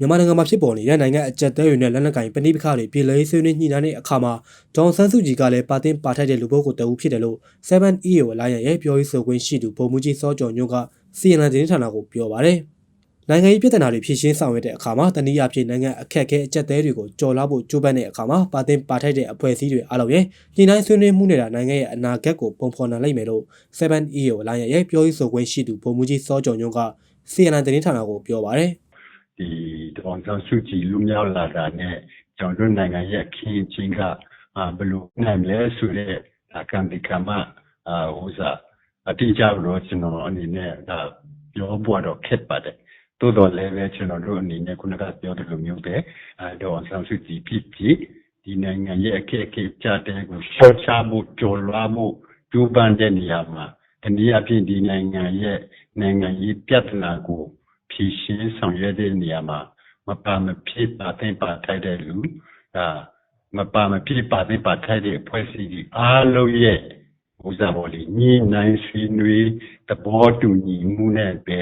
မြန်မာနိုင်ငံမှာဖြစ်ပေါ်နေတဲ့နိုင်ငံအကြက်တဲတွေနဲ့လက်နက်ကင်ပဏိပခတွေပြည်လဲဆွေးနွေးညှိနှိုင်းတဲ့အခါမှာဂျွန်ဆန်းစုကြည်ကလည်းပါတင်ပါထိုက်တဲ့လူပုဂ္ဂိုလ်တအူးဖြစ်တယ်လို့ 7EO အလိုင်းရဲ့ပြောရေးဆိုခွင့်ရှိသူဗိုလ်မှူးကြီးစောကျော်ညွန့်က CNN သတင်းဌာနကိုပြောပါတယ်။နိုင်ငံရေးပြည်ထနာတွေဖြည့်ရှင်းဆောင်ရွက်တဲ့အခါမှာတနည်းအားဖြင့်နိုင်ငံအခက်အခဲအကြက်တဲတွေကိုကြော်လွှားဖို့ကြိုးပမ်းတဲ့အခါမှာပါတင်ပါထိုက်တဲ့အဖွဲ့အစည်းတွေအားလုံးရဲ့ညှိနှိုင်းဆွေးနွေးမှုနေတာနိုင်ငံရဲ့အနာဂတ်ကိုပုံဖော်နိုင်လိမ့်မယ်လို့ 7EO အလိုင်းရဲ့ပြောရေးဆိုခွင့်ရှိသူဗိုလ်မှူးကြီးစောကျော်ညွန့်က CNN သတင်းဌာနကိုပြောပါတယ်။ ဒီတောင်ဆောင်စုကြည်လူမြောက်လာတာနဲ့ကျွန်တော်တို့နိုင်ငံရဲ့အခင်းအကျင်းကအာဘယ်လိုနိုင်လဲဆိုတဲ့အကံဒီကမအာဟိုစားအတိအကျတော့ကျွန်တော်အနေနဲ့ဒါပြောဖို့တော့ခက်ပါတယ်တိုးတော်လည်းပဲကျွန်တော်တို့အနေနဲ့ခုနကပြောတဲ့လိုမျိုးပဲအဲတော့ဆောင်စုကြည်ဖြစ်ဖြစ်ဒီနိုင်ငံရဲ့အခက်အခဲကြတဲ့ကိုရှော့ချမှုကြော်လွှားမှုကျူးပန်းတဲ့နေရာမှာတနည်းအားဖြင့်ဒီနိုင်ငံရဲ့နိုင်ငံရေးပြဿနာကို ဖြေရှင်းဆောင်ရွက်တဲ့နေရာမှာမပါမဖြစ်ပါတဲ့ပါထိုက်တဲ့လူဒါမပါမဖြစ်ပါတဲ့ပါထိုက်တဲ့အဖွဲ့အစည်းကြီးအားလုံးရဲ့ဥစားပေါ်လီညှိနှိုင်းဆွေးနွေးသဘောတူညီမှုနဲ့ပဲ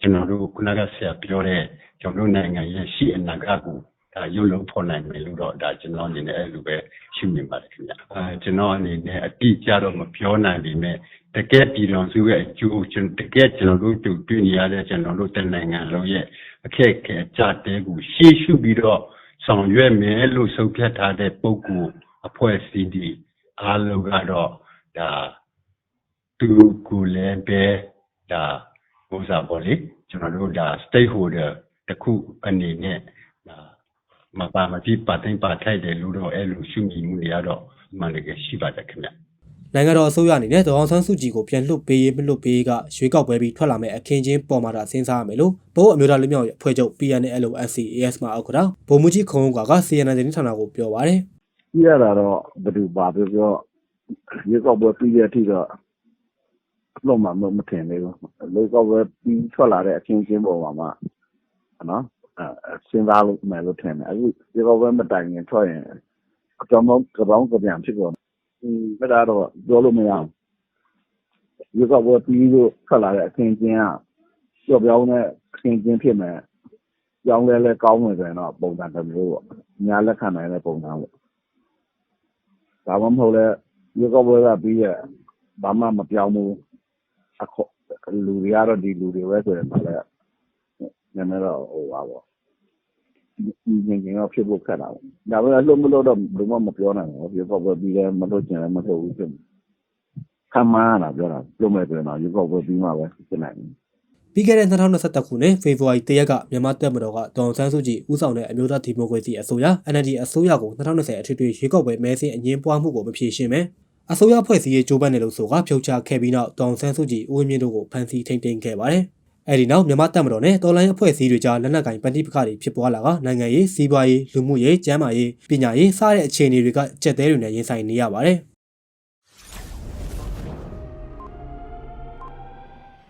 ကျွန်တော်တို့ခုနကဆရာပြောတဲ့ကျွန်တော်တို့နိုင်ငံရဲ့ရှိအနာဂတ်ကို ဒါရုပ်လုံးဖော်နိုင်မယ်လို့တော့ဒါကျွန်တော်အနေနဲ့အဲ့လိုပဲရှုမြင်ပါတယ်ခင်ဗျအဲကျွန်တော်အနေနဲ့အတိအကျတော့မပြောနိုင်ပေမဲ့တကယ်ပြည်တော်စုရဲ့အကျိုးကျွန်တကယ်ကျွန်တော်တို့တွေ့တွေ့နေရတဲ့ကျွန်တော်တို့တနိုင်ငံလုံးရဲ့အခက်အခဲအကြတဲ့ကိုရှေ့ရှုပြီးတော့ဆောင်ရွက်မယ်လို့ဆုံးဖြတ်ထားတဲ့ပုံကူအဖွဲ့အစည်းဒီအားလုံးကတော့ဒါသူကိုလည်းပဲဒါဟိုစားပေါ့လေကျွန်တော်တို့ဒါ stakeholder တခုအနေနဲ့ဒါ မပါမဖြစ်ပါတိုင်းပါထိုက်တယ်လို့တော့အဲ့လိုရှုမြင်မှုတွေကတော့အမှန်တကယ်ရှိပါတယ်ခင်ဗျနိုင်ငံတော်အစိုးရအနေနဲ့ဒေါအောင်ဆန်းစုကြည်ကိုပြန်လွှတ်ပေးရေးမလွှတ်ပေးရေးကရွေးကောက်ပွဲပြီးထွက်လာမယ့်အခင်းချင်းပေါ်မှာတာစဉ်းစားရမယ်လို့ဘိုးအမျိုးသားလူမျိုးရေးအဖွဲ့ချုပ် PNLONC AS မှာအောက်ကတာဗိုလ်မှူးကြီးခုံကက CNN သတင်းဌာနကိုပြောပါတယ်ကြည့်ရတာတော့ဘယ်သူပါပြောပြောရေကောက်ပွဲပြီးတဲ့အထိတော့အလုံးမမထင်သေးဘူးလေကောက်ပွဲပြီးထွက်လာတဲ့အခင်းချင်းပေါ်မှာမှနော်အဲ စဉ်းစားလို့မယ်လို့ထင်တယ်အခုရေကောက်ပွဲမတိုင်ခင်ထွက်ရင်အကြောင်းတော့ကပောင်းကပြန်ဖြစ်ကုန်อืมအဲ့ဒါတော့ပြောလို့မရဘူးရေကောက်ပွဲပြီးလို့ထွက်လာတဲ့အခင်းချင်းကကြောက်ပြောင်းတဲ့အခင်းချင်းဖြစ်မယ်ကြောင်းလဲလဲကောင်းမယ်ဆိုရင်တော့ပုံစံတစ်မျိုးပေါ့ညာလက်ခံနိုင်တဲ့ပုံစံပေါ့ဒါမှမဟုတ်လဲရေကောက်ပွဲကပြီးရဘာမှမပြောင်းဘူးအခုလူတွေကတော့ဒီလူတွေပဲဆိုရင်တော့လည်း နည်းနည်းတော့ဟိုပါပေါ့ဒီငင်ငင်တော့ဖြစ်ဖို့ခက်တာပေါ့ဒါပေမဲ့လှုပ်မလို့တော့ဘယ်လိုမှမပြောနိုင်ဘူးရေကောက်ပွဲပြီးတယ်မလို့ကျင်လည်းမလို့ဘူးဖြစ်ခံမရတာပြောတာပြုံးမဲ့ဆိုရင်တော့ရေကောက်ပွဲပြီးမှပဲဖြစ်နိုင်တယ်ပြီးခဲ့တဲ့2021ခုနှစ်ဖေဖော်ဝါရီ၁ရက်ကမြန်မာတပ်မတော်ကဒေါန်ဆန်းစုကြည်ဦးဆောင်တဲ့အမျိုးသားဒီမိုကရေစီအစိုးရ NLD အစိုးရကို2020အထွေထွေရွေးကောက်ပွဲမဲဆင်းအငင်းပွားမှုကိုမဖြေရှင်းပဲအစိုးရဖွဲ့စည်းရေးကြိုးပမ်းတယ်လို့ဆိုကဖြုတ်ချခဲ့ပြီးနောက်ဒေါန်ဆန်းစုကြည်ဦးဝင်းမြင့်တို့ကိုဖမ်းဆီးထိန်းသိမ်းခဲ့ပါတယ်။ အဲဒီနောက်မြန်မာတပ်မတော်နဲ့တော်လိုင်းအဖွဲ့အစည်းတွေကြားလက်နက်ကင်ပဋိပက္ခတွေဖြစ်ပွားလာကနိုင်ငံရေးစီးပွားရေးလူမှုရေးကျန်းမာရေးပညာရေးစတဲ့အခြေအနေတွေကကြက်သေးတွေနဲ့ရင်ဆိုင်နေရပါတယ်။